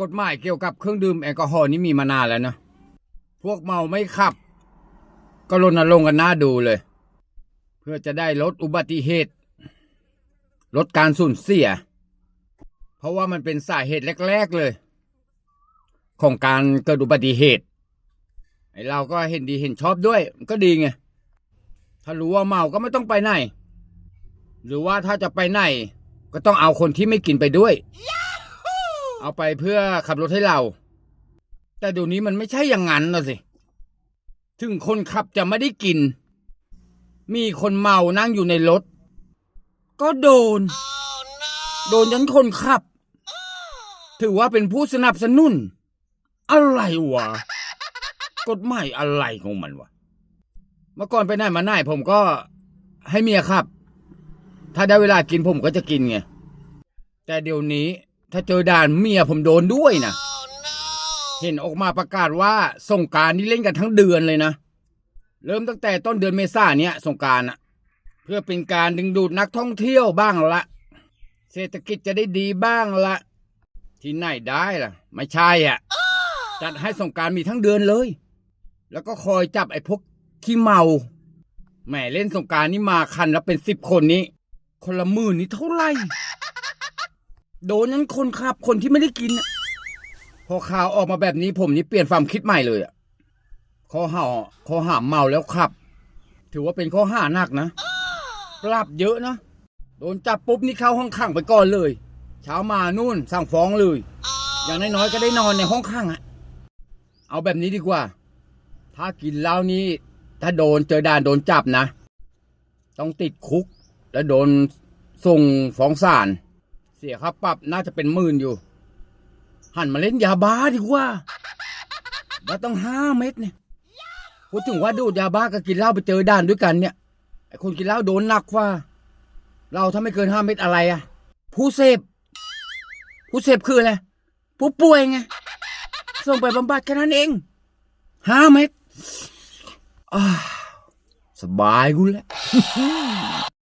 กฎหมายเกี่ยวกับเครื่องดื่มแอลกอฮอล์นี่มีมานานแล้วนะ พวกเมาไม่ขับ ก็รณรงค์กันหน้าดูเลย เพื่อจะได้ลดอุบัติเหตุ ลดการสูญเสีย เพราะว่ามันเป็นสาเหตุแรก ๆเลย ของการเกิดอุบัติเหตุไอ้เราก็เห็นดีเห็นชอบด้วย ก็ดีไง ถ้ารู้ว่าเมาก็ไม่ต้องไปไหน หรือว่าถ้าจะไปไหน ก็ต้องเอาคนที่ไม่กินไปด้วย เอาไปเพื่อขับรถให้เรา แต่เดี๋ยวนี้มันไม่ใช่อย่างนั้นนะสิ ถึงคนขับจะไม่ได้กิน มีคนเมานั่งอยู่ในรถ ก็โดน โดนยันคนขับ ถือว่าเป็นผู้สนับสนุน อะไรวะ กฎหมายอะไรของมันวะ เมื่อก่อนไปไหนมาไหนผมก็ให้เมียขับ ถ้าได้เวลากินผมก็จะกินไง แต่เดี๋ยวนี้ ถ้าเจอด่านเมียผมโดนด้วยนะ เห็นออกมาประกาศว่าสงกรารนี่เล่นกันทั้งเดือนเลยนะ เริ่มตั้งแต่ต้นเดือนเมษาเนี่ยสงกรารอะเพื่อเป็นการดึงดูดนักท่องเที่ยวบ้างละ เศรษฐกิจจะได้ดีบ้างละ ที่ไหนได้ล่ะ ไม่ใช่อะ จัดให้สงกรารมีทั้งเดือนเลย แล้วก็คอยจับไอ้พวกขี้เมาแหมเล่นสงกรารนี่มาคันแล้วเป็นสิบคนนี้ คนละหมื่นนี่เท่าไหร่ โดนนั้นคนขับคนที่ไม่ได้กินน่ะพอข่าวออกมาแบบนี้ผมนี่เปลี่ยนความคิดใหม่เลยอะข้อหาข้อหาเมาแล้วขับ ถือว่าเป็นข้อหาหนักนะปรับเยอะนะ โดนจับปุ๊บนี่เข้าห้องขังไปก่อนเลย เช้ามานู่นสั่งฟ้องเลย อย่างน้อยๆก็ได้นอนในห้องขังอะเอาแบบนี้ดีกว่า ถ้ากินเหล้านี่ถ้าโดนเจอด่านโดนจับนะ ต้องติดคุก แล้วโดนส่งฟ้องศาล เสียค่าปรับน่าจะเป็นหมื่นอยู่ หันมาเล่นยาบ้าดีกว่าแล้วต้องห้าเม็ดเนี่ยพูดถึงว่าดูดยาบ้ากับกินเหล้าไปเจอด่านด้วยกันเนี่ยไอคนกินเหล้าโดนหนักกว่า เราถ้าไม่เกินห้าเม็ดอะไรอะผู้เสพผู้เสพคืออะไรผู้ป่วยไงส่งไปบำบัดแค่นั้นเองห้าเม็ดสบายกูแล้ว